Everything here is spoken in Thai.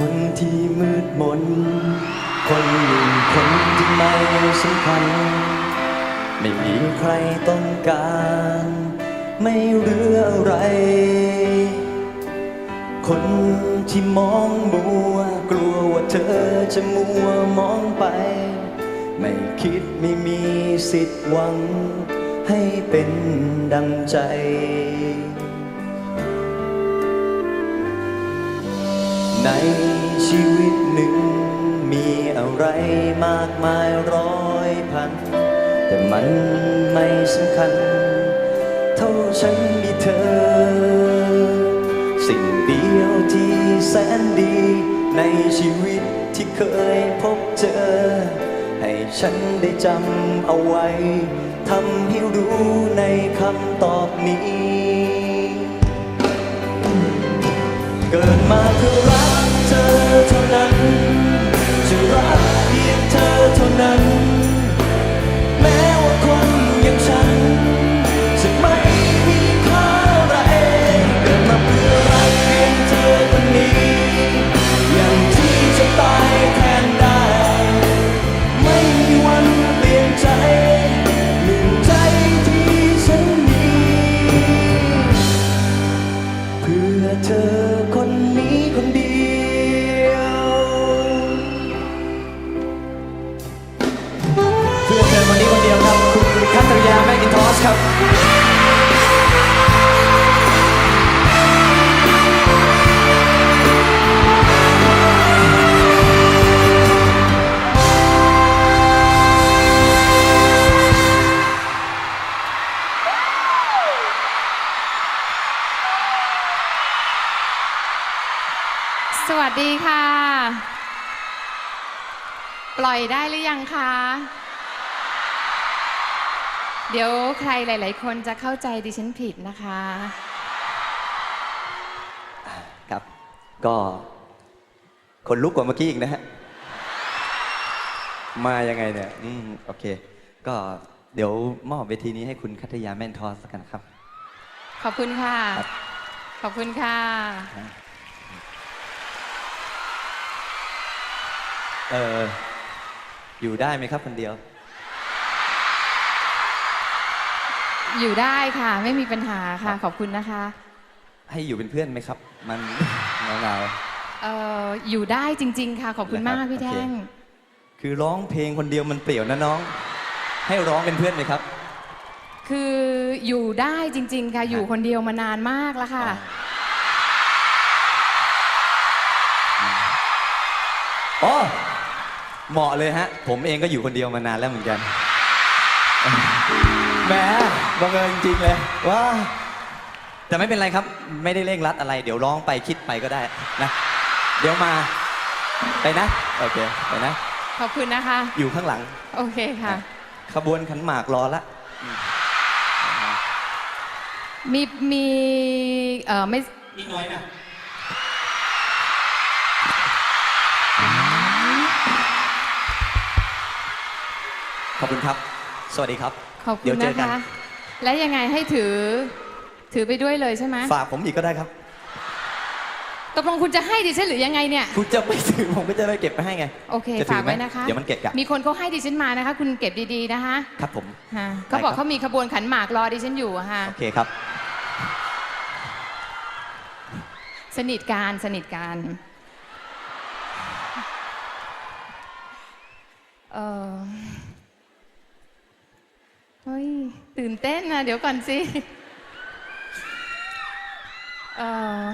คนที่มืดมน คนหนึ่งคนที่ไม่สำคัญ ไม่มีใครต้องการ ไม่เหลืออะไร คนที่มองมัว กลัวว่าเธอจะมัวมองไป ไม่คิดไม่มีสิทธิ์หวัง ให้เป็นดังใจ ในชีวิตหนึ่ง มีอะไรมากมายร้อยพัน แต่มันไม่สำคัญ เท่าฉันมีเธอ สิ่งเดียวที่แสนดี ในชีวิตที่เคยพบเจอ ให้ฉันได้จำเอาไว้ทำให้รู้ในคำตอบนี้ เกิดมาเพื่อรัก พื่อเธอคนนี้คนเดียว เพื่อเธอคนนี้คนเดียวครับ คุณคัตริยาแมกินทอสครับ วัสดีค่ะ ปล่อยได้หรือยังคะ เดี๋ยวใครหลาย ๆ คนจะเข้าใจดิฉันผิดนะคะ ครับ ก็คนลุกกว่าเมื่อกี้อีกนะฮะ มายังไงเนี่ย อืม โอเค ก็เดี๋ยวมอบเวทีนี้ให้คุณคัตยาแม่นทอสกันครับ ขอบคุณค่ะครับขอบคุณค่ะ เอออยู่ได้ไหมครับคนเดียว อยู่ได้ค่ะ ไม่มีปัญหาค่ะ ขอบคุณนะคะ ให้อยู่เป็นเพื่อนไหมครับ มัน เหงาเอ่ออยู่ได้จริง ๆ ค่ะ ขอบคุณนะครับมากพี่โอเคแท่ง ๆคือร้องเพลงคนเดียวมันเปลี่ยวนะน้อง ให้ร้องเป็นเพื่อนไหมครับ คืออยู่ได้จริง ๆ ค่ะ อยู่คนเดียวมานานมากแล้วค่ะ อ๋อ เหมาะเลยฮะ ผมเองก็อยู่คนเดียวมานานแล้วเหมือนกัน แหมบังเอิญจริงๆเลยว้าแต่ไม่เป็นไรครับ ไม่ได้เร่งรัดอะไร เดี๋ยวร้องไปคิดไปก็ได้นะ เดี๋ยวมา ไปนะ โอเค ไปนะ ขอบคุณนะคะ อยู่ข้างหลัง โอเคค่ะ ขบวนขันหมากรอละ มีมีเอ่อไม่ อีกหน่อยนะ อบคุณครับ สวัสดีครับ ขอบคุเดี๋ยณวเจอนะกัน คะ และยังไงให้ถือ ถือไปด้วยเลยใช่ไหมฝากผมอีกก็ได้ครับ ตกลงคุณจะให้ดิฉันหรือยังไงเนี่ย คุณจะไปถือผมก็จะไปเก็บไปให้ไง โอเค จะถืฝากไหมไว้นะคะ เดี๋ยวมันเกะกะ มีคนเขาให้ดิฉันมานะคะ คุณเก็บดีๆนะคะครับผม ฮะเขาบอกได้ครับเขามีขบวนขันหมากรอดิฉันอยู่อะค่ะ โอเคครับ สนิทการสนิทการเออ เฮ้ย ตื่นเต้นนะเดี๋ยวก่อนสิ เอ่อ